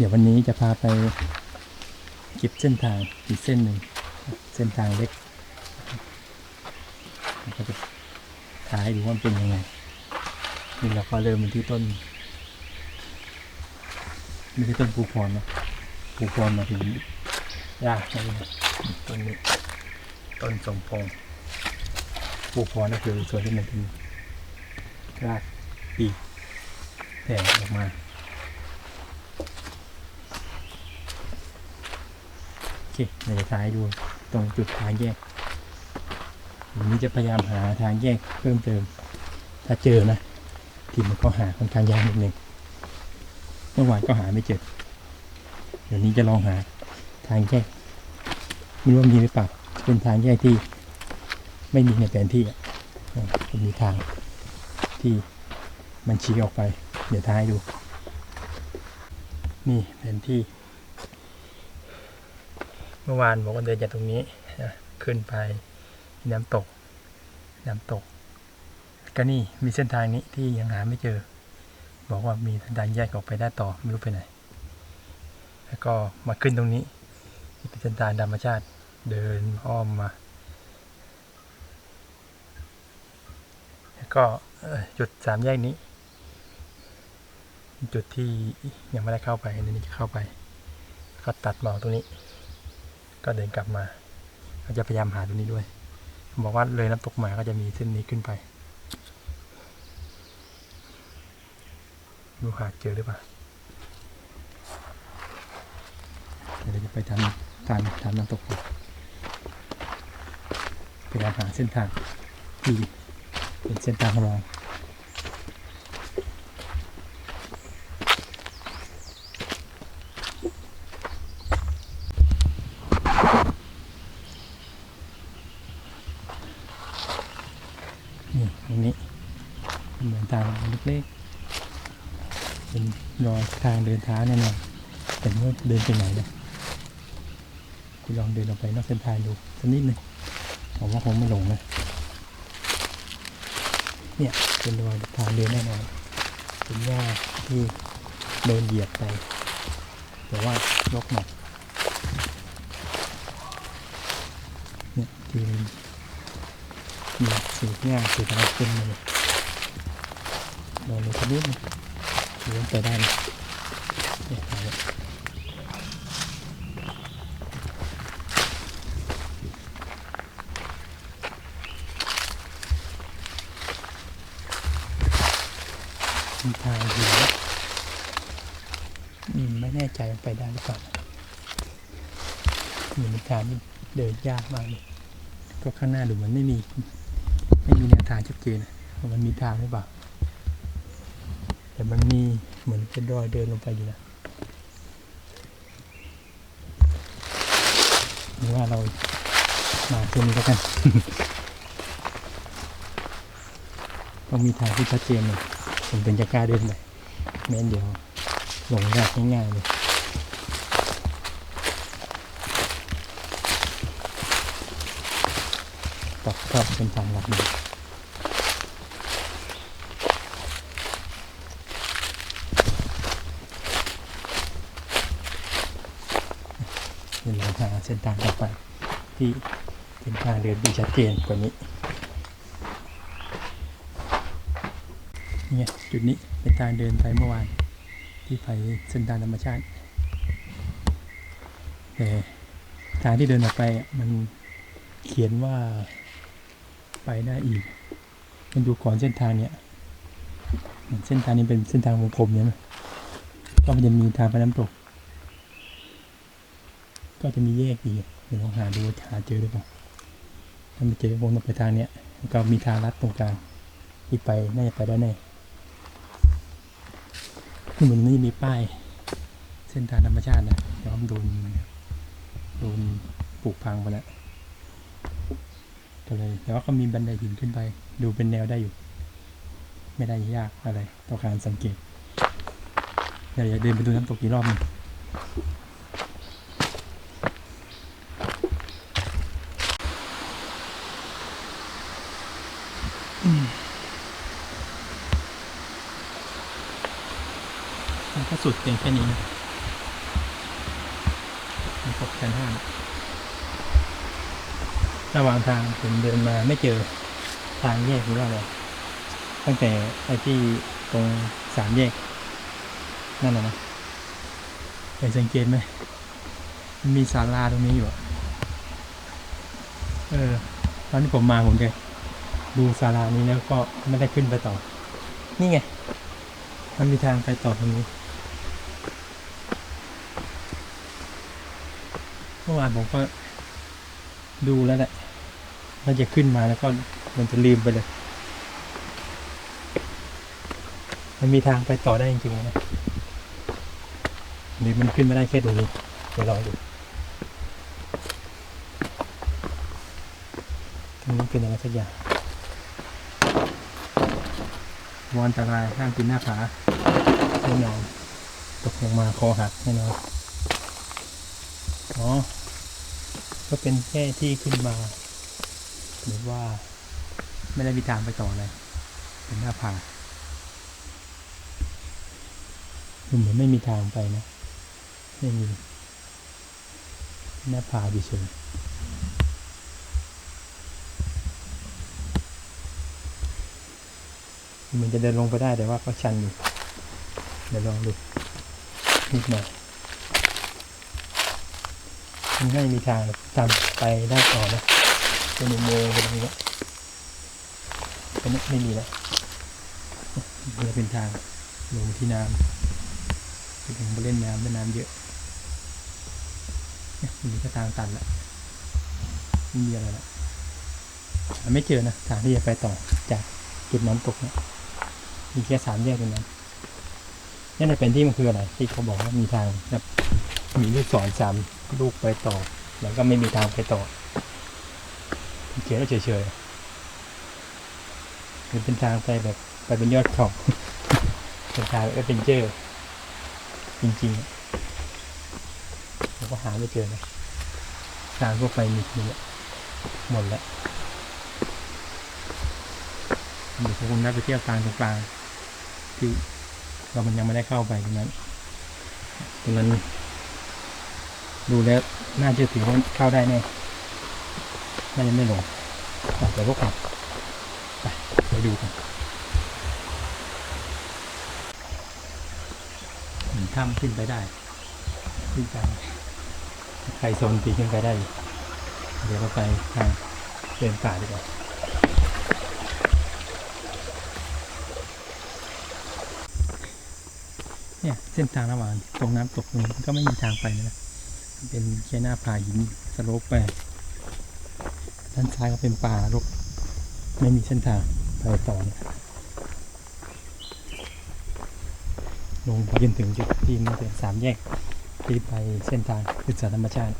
เดี๋ยววันนี้จะพาไปเก็บเส้นทางอีกเส้นหนึ่งเส้นทางเล็กก็จะถ่ายดูว่าเป็นยังไงนี่เราก็เริ่มมันที่ต้นไม่ใช่ต้นปูพรนะปูพรมาถึงยากนะต้นนี้ต้นสมพงปูพรก็คือส่วนที่มันเป็นรากปีกแผ่ออกมา โอ เคเดี๋ยวจะทายดูตรงจุดทางแยกวันนี้จะพยายามหาทางแยกเพิ่มเติม ถ้าเจอนะ ที่มันก็หาค่อนข้างยากนิดนึงเมื่อวานก็หาไม่เจอ เดี๋ยวนี้จะลองหาทางแยกไม่รู้ว่ามีหรือเปล่าเป็นทางแยกที่ไม่มีในแผนที่ะมันมีทางที่มันชี้ออกไป เดี๋ยวท้ายดู นี่แผนที่ มื่อวานบอกว่าเดินจากตรงนี้นะขึ้นไปน้ำตก น้ำตก ก็นี่มีเส้นทางนี้ที่ยังหาไม่เจอ บอกว่ามีเส้นทางแยกออกไปได้ต่อไม่รู้ไปไหน แล้วก็มาขึ้นตรงนี้ที่เป็นเส้นทางธรรมชาติเดินอ้อมมา แล้วก็จุดสามแยกนี้ จุดที่ยังไม่ได้เข้าไปอันนี้จะเข้าไป ก็ตัดหมอตรงนี้ ก็เดินกลับมาก็จะพยายามหาตรงนี้ด้วยบอกว่าเลยน้ำตกมาก็จะมีเส้นนี้ขึ้นไปดูหาเจอหรือเปล่าเดี๋ยวเราจะไปทำทางทางน้ำตกก่อนพยายามหาเส้นทางที่เป็นเส้นทางของเรานี่ตรงนี้ เหมือนทางเล็กๆเป็นรอยทางเดินเท้าแน่นอนแต่ว่าเดินไปไหนเนี่ยคุณลองเดินออกไปนอกเส้นทางดูสักนิดหนึ่งผมว่าคงไม่หลงนะเนี่ยเป็นรอยทางเดินแน่นอนเป็นหญ้าที่โดนเหยียบไปแต่ว่ายกหนักเนี่ยที่มีสีหญ้าสีอะไรขึ้นมาเลย ลองดูสักนิดนึงเลี้ยงไปได้ไหมมีทางอยู่นะอืม ไม่แน่ใจว่าไปได้หรือเปล่ามือนเป็นทางที่เดินยากมากเลยก็ข้างหน้าดูเหมันไม่มี ไม่มีแนวทางชัดเจนมันมีทางหรือเปล่า แต่มันมีเหมือนเป็นรอยเดินลงไปอยู่นะหรือว่าเรามาเส้นนี้แล้วกัน ต้องมีทางที่ชัดเจนหน่อยผมถึงจะกล้าเดินไปไม่งั้นเดี๋ยวหลงยากง่ายๆเลยตอกชอบเป็นทางหลักเลย เดี๋ยวเราหาเส้นทางต่อไป ที่เป็นทางเดินที่ชัดเจนกว่านี้เนี่ยจุดนี้เป็นทางเดินไปเมื่อวาน ที่ไปเส้นทางธรรมชาติแต่ทางที่เดินออกไปมันเขียนว่าไปได้อีก มันดูก่อนเส้นทางเนี่ยเส้นทางนี้เป็นเส้นทางวงกลมเนี่ยนะก็มันจะมีทางไปน้ำตก ก็จะมีแยกอีกเดี๋ยวลองหาดูหาเจอหรือเปล่าถ้าไม่เจอวงต้องไปทางเนี้ยก็มีทางลัดตรงกลางที่ไปน่าจะไปได้แน่เหมือนนี่มีป้าย เส้นทางธรรมชาตินะย้อมโดนโดนปลูกพังไปแล้วก็เลยแต่ว่าก็มีบันไดหินขึ้นไป ดูเป็นแนวได้อยู่ ไม่ได้ยากอะไรต่อการสังเกตเดี๋ยวอย่าเดินไปดูน้ำตกอีกรอบนึง มันก็สุดเพียงแค่นี้นะชั้นห้าระหว่างทางผมเดินมาไม่เจอทางแยกหรือว่าอะไรตั้งแต่ไอที่ตรงสามแยก นั่นแหละนะไปสังเกตไหมมันมีศาลาตรงนี้อยู่อะเออ ตอนที่ผมมาผมจะดูศาลานี้แล้วก็ไม่ได้ขึ้นไปต่อ นี่ไง มันมีทางไปต่อตรงนี้ มื่อวานผมก็ดูแล้วแหละว่าจะขึ้นมาแล้วก็มันจะลืมไปเลย มันมีทางไปต่อได้จริงๆนะหรือมันขึ้นไม่ได้แค่ตรงนี้เดี๋ยวลองดูตรงนี้เป็นอะไรสักอย่างวอนตรายข้างกินหน้าผาแน่นอนตกลงมาคอหักแน่นอนอ๋อ ก็เป็นแค่ที่ขึ้นมาหรือว่าไม่ได้มีทางไปต่ออะไรเป็นหน้าผาดูเหมือนไม่มีทางไปนะไม่มีหน้าผาเฉยๆเหมือนจะเดินลงไปได้แต่ว่าก็ชันอยู่เดี๋ยวลองดูนิดหน่อย มันไม่มีทางตามไปได้ต่อนะเป็นอุโมงค์เป็นอย่างนี้ตอนนี้ไม่มีแล้วนี่เป็นทางลงที่น้ำไปถึงไปเล่นน้ำเล่นน้ำเยอะเนี่ยอันนี้ก็ทางตันละไม่มีอะไรละหาไม่เจอนะทางที่จะไปต่อจากจุดน้ำตกเนี่ยมีแค่สามแยกตรงนั้นนี่นเป็นที่มันคืออะไร ที่เขาบอกว่ามีทางแบบมีลูกศรสาม ลูกไปต่อ แล้วก็ไม่มีทางไปต่อเขียนแล้วเฉยๆหรือเป็นทางไปแบบไปเป็นยอดเขาเป็นทางเอเป็นเจอจริงๆผมก็หาไม่เจอนะทางพวกไปมีนี่หละหมดแล้วเดี๋ยวผมได้ไปเที่ยวกลางตรงกลางที่เรามันยังไม่ได้เข้าไปตรงนั้นตรงนั้น ดูแล้วน่าจะถือว่าเข้าได้แน่น่าจะไม่ลงแต่พวกเราไปไปดูกันเห็นถ้ำขึ้นไปได้ขึ้นไปใครโซนปีขึ้นไปได้ เดี๋ยวเราไปทางเดินป่าดีกว่าเนี่ยเส้นทางระหว่างตรงน้ำตกตรงนี้ก็ไม่มีทางไปนะ เป็นแค่หน้าผาหินสโลปไป ด้านซ้ายก็เป็นป่ารกไม่มีเส้นทางไปต่อนลงไปจนถึงจุดที่มันเป็นสามแยกที่ไปเส้นทางศึกษาธรรมชาติ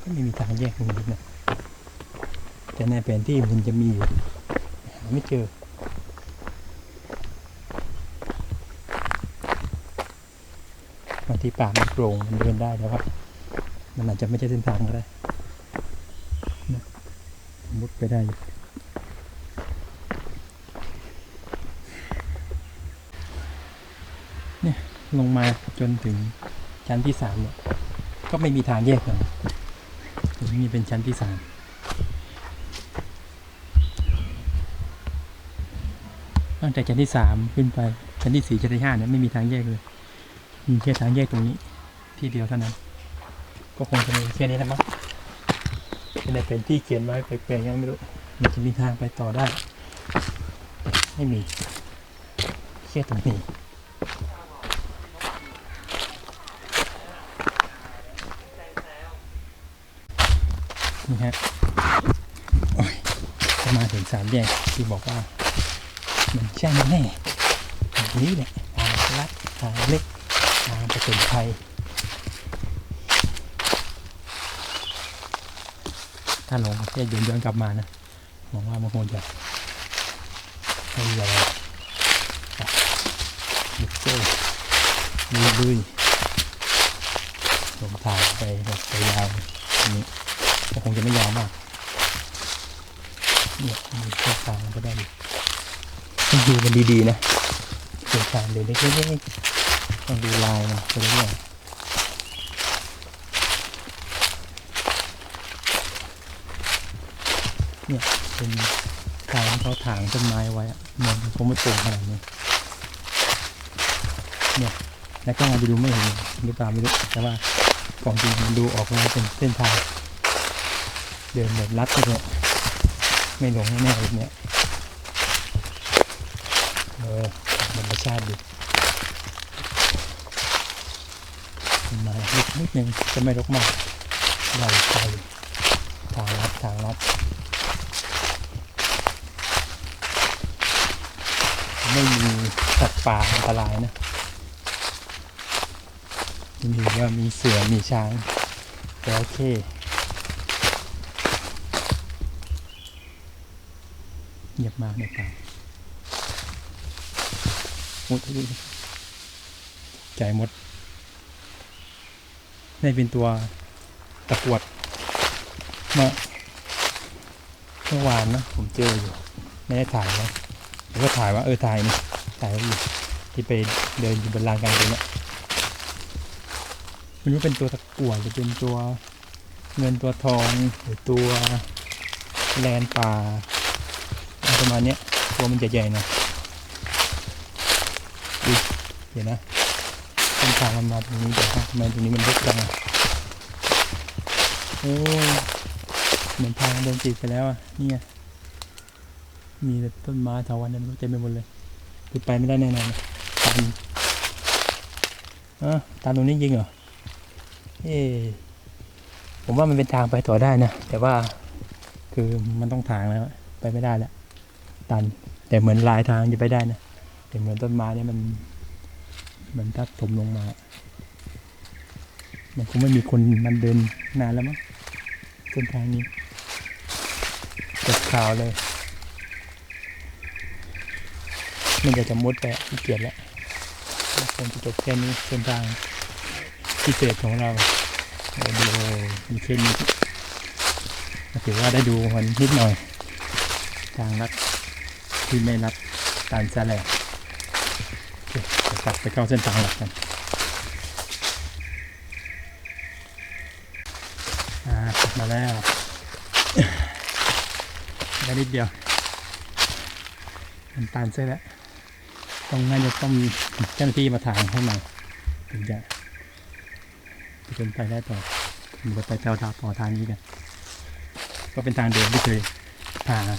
ก็ไม่มีทางแยกตรงนี้นะแต่ในแผนที่มันจะมีอยู่หาไม่เจอ บางทีป่ามันโปร่งมันเดินได้แต่ว่ามันอาจจะไม่ใช่เส้นทางก็ได้นะมุดไปได้เนี่ยลงมาจนถึงชั้นที่สามเนี่ยก็ไม่มีทางแยกกันตรงนี้เป็นชั้นที่สามตั้งแต่ชั้นที่สามขึ้นไปชั้นที่สี่ชั้นที่ห้าเนี่ยไม่มีทางแยกเลย มีแค่ทางแยกตรงนี้ ที่เดียวเท่านั้น ก็คงจะมีแค่นี้แหละมั้งในเป็นที่เขียนไว้แปลกๆยังไม่รู้มันจะมีทางไปต่อได้ ไม่มีแค่ตรงนี้นี่ฮะโอ้ยจะมาถึงสามแยกที่บอกว่า มันใช่แน่แบบนี้แหละทางลัดทางเล็ก ทางผจญภัยถ้าหลงแค่ยืนย้อนกลับมานะมองว่ามันคงจะไม่มีอะไรบุกโซ่ลุยลุยลงทางไปแบบไปยาวนี้ก็คงจะไม่ยาวมากเนี่ยมีแค่ทางก็ได้ดูมันดีๆนะเป็นทางเดินเล็กๆ้องดูลายมันไปเรื่อยเนี่ยเป็นกางเขาถางต้นไม้ไว้เหมือนผมไม่ปลูกขนาดนี้เนี่ยแล้วก็มาไปดูไม่เห็นหรือเปล่าไม่รู้แต่ว่าของจริงมันดูออกมาเป็นเส้นทางเดินแบบลัดไปเลยไม่หลงแน่เลยเนี่ยเออธรรมชาติดี มานิดนิดนึงจะไม่รกมากได้ไปทางลัดทางลัดไม่มีสัตว์ป่าอันตรายนะมีว่ามีเสือมีช้างจระเข้เงียบมากในป่ามุดใจหมด นี่เป็นตัวตะกวดเมื่อเมื่อวานนะผมเจออยู่ ไม่ได้ถ่ายนะแล้วก็ถ่ายว่าเออถ่ายนี่ถ่ายไว้อยู่ที่ไปเดินอยู่บนลานกลางเต็นท์เนี่ยไม่รู้เป็นตัวตะกั่วหรือเป็นตัวเงินตัวทองหรือตัวแลนป่าประมาณเนี้ยตัวมันใหญ่ๆหน่อยดูเดี๋ยวนะ เส้นทางมันมาตรงนี้เดี๋ยวนะทำไมตรงนี้มันลึกจังโอ้ยเหมือนทางโดนจีบไปแล้วอะเนี่ยมีแต่ต้นไม้ถาวรเนี่ยมันเต็มไปหมดเลยคือไปไม่ได้แน่นอนตันเออตันตรงนี้จริงเหรอเอ๊ผมว่ามันเป็นทางไปต่อได้นะ แต่ว่าคือมันต้องทางแล้ว ไปไม่ได้แล้ว ตัน แต่เหมือนลายทางจะไปได้นะ แต่เหมือนต้นไม้เนี่ยมัน มันทับถมลงมา มันคงไม่มีคนมันเดินนานแล้วมั้งเส้นทางนี้จบข่าวเลยมันจะจะมุดไปขี้เกียจแล้วคงจะจบแค่นี้เส้นทางพิเศษของเราเดี๋ยวดูมีแค่นนี้ถือว่าได้ดูมันนิดหน่อย ทางลัดที่ไม่ลัดตามแสลง กลับไปเข้าเส้นทางหลักกันอ่ากลับมาแล้วแค่นิดเดียวมันตันเส้นแล้วต้องน่าจะต้องมีเจ้าหน้าที่มาถางให้หม่ถึงจะเป็นไปได้ต่อมันจะไปเจ้าทางต่อทางนี้กัน ก็เป็นทางเดินที่เคยพามา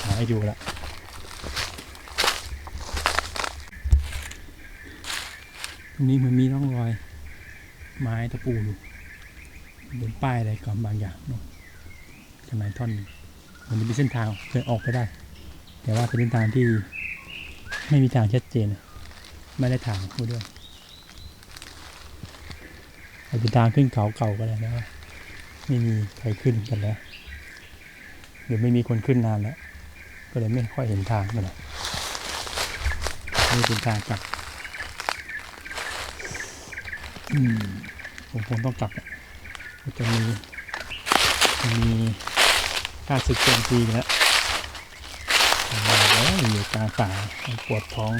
ขายให้ดูแล้วตรง นี้มันมีร่องรอย ไม้ตะปูอยู่บนป้ายอะไรก่อนบางอย่างเนอะขนาดท่อนหนึ่งมันจะมีเส้นทางเคยออกไปได้ แต่ว่าเป็นเส้นทางที่ไม่มีทางชัดเจน ไม่ได้ถางพูดด้วยอาจจะทางขึ้นเขาเก่าก็ได้นะว่าไม่มีใครขึ้นกันแล้วหรือไม่มีคนขึ้นนานแล้วก็เลยไม่ค่อยเห็นทางมันนี่เป็นทางกลับ อืมผมคงต้องกลับจะมีมีการศึกโจมตีแล้วแล้วอยู่กลางป่าปวดท้อง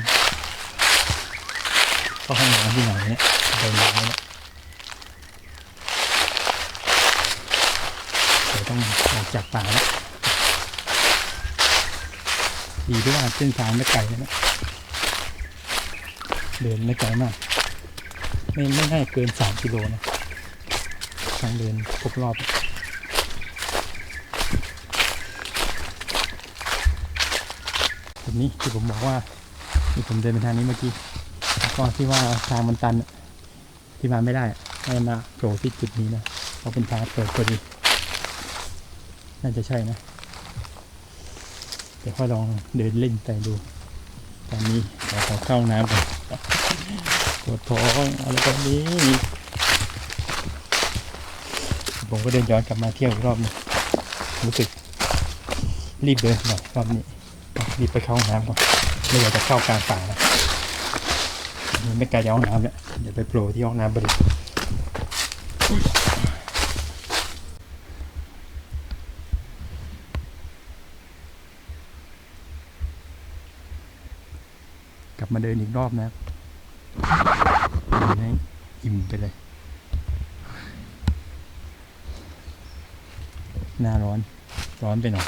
ก็ห้องน้ำที่ไหนเนี่ยเดินมาเนี่ยเลยวต้องออกจากป่าแล้วดีด้วยว่าเส้นทางไม่ไกลนะเดินไม่ไกลมาก ไม่ไม่ให้เกินสามกิโลนะทางเดินครบรอบจุดนี้ที่ผมบอกว่าที่ผมเดินไปทางนี้เมื่อกี้ก็ที่ว่าทางมันตันที่มาไม่ได้อะให้มาโผล่ที่จุดนี้นะเพราะเป็นทางเปิดพอดีน่าจะใช่นะเดี๋ยวค่อยลองเดินเล่นไปดู ตอนนี้ขอขอเข้าน้ำก่อน ปวดท้องอะไรแบบนี้ ผมก็เดินย้อนกลับมาเที่ยวรอบนึงรู้สึกรีบเดินหน่อยรอบนี้รีบไปเข้าห้องน้ำก่อนไม่อยากจะเข้ากลางป่านะไม่ไกลจากห้องน้ำเนี่ยเดี๋ยวไปโผล่ที่ห้องน้ำไปดูกลับมาเดินอีกรอบนะครับ ให้อิ่มไปเลย หน้าร้อน ร้อนไปหน่อย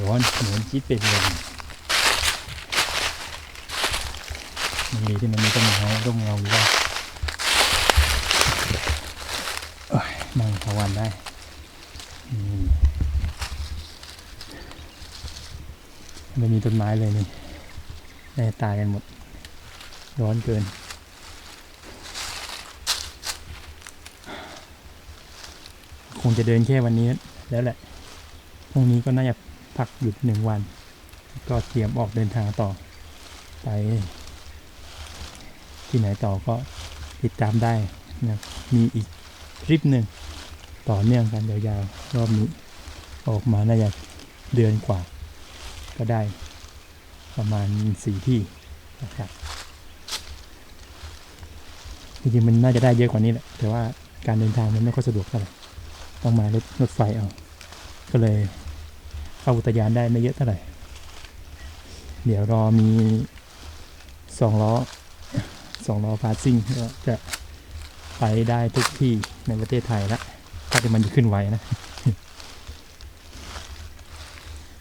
ร้อนเหมือนคิดเป็นลมมันมีที่มันมีต้นไม้ร่มเงาอยู่ว่าเอ้ยนั่งทวันได้อืมไม่มีต้นไม้เลยนี่ ได้ตายกันหมด ร้อนเกิน คงจะเดินแค่วันนี้แล้วแหละ พรุ่งนี้ก็น่าจะพักหยุดหนึ่งวัน ก็เตรียมออกเดินทางต่อ ไป ที่ไหนต่อก็ติดตามได้นะมีอีกทริปหนึ่งต่อเนื่องกันยาวๆรอบนี้ ออกมาน่าจะเดือนกว่า ก็ได้ ประมาณสี่ที่นะครับจริงๆมันน่าจะได้เยอะกว่านี้แหละ แต่ว่าการเดินทางมันไม่ค่อยสะดวกเท่าไหร่ ต้องมารถรถไฟเอา ก็เลยเข้าอุทยานได้ไม่เยอะเท่าไหร่ เดี๋ยวรอมีสองล้อสองล้อพาสซิ่งก็จะไปได้ทุกที่ในประเทศไทยละถ้าจะมันจะขึ้นไวนะ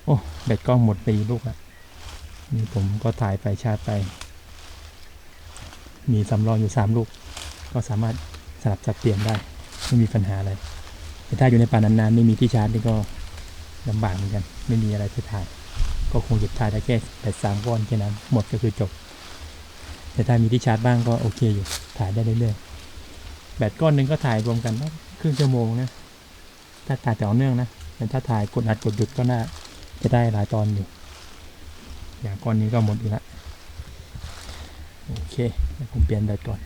โอ้ แบตกล้องหมดไปอีกลูกละ นี่ผมก็ถ่ายไปชาร์จไป มีสำรองอยู่สามลูก ก็สามารถสลับสับเปลี่ยนได้ ไม่มีปัญหาอะไรแต่ถ้าอยู่ในป่านานๆไม่มีที่ชาร์จนี่ก็ลำบากเหมือนกัน ไม่มีอะไรจะถ่าย ก็คงหยุดถ่ายได้แค่แปดสามก้อนแค่นั้นหมดก็คือจบ แต่ถ้ามีที่ชาร์จบ้างก็โอเคอยู่ถ่ายได้เรื่อยๆแบตก้อนหนึ่งก็ถ่ายรวมกันครึ่งชั่วโมงนะถ้าถ่ายต่อเนื่องนะแต่ถ้าถ่ายกดอัดกดหยุดก็น่าจะได้หลายตอนอยู่ อย่างก้อนนี้ก็หมดอีกแล้วโอเคผมเปลี่ยนแบตก่อน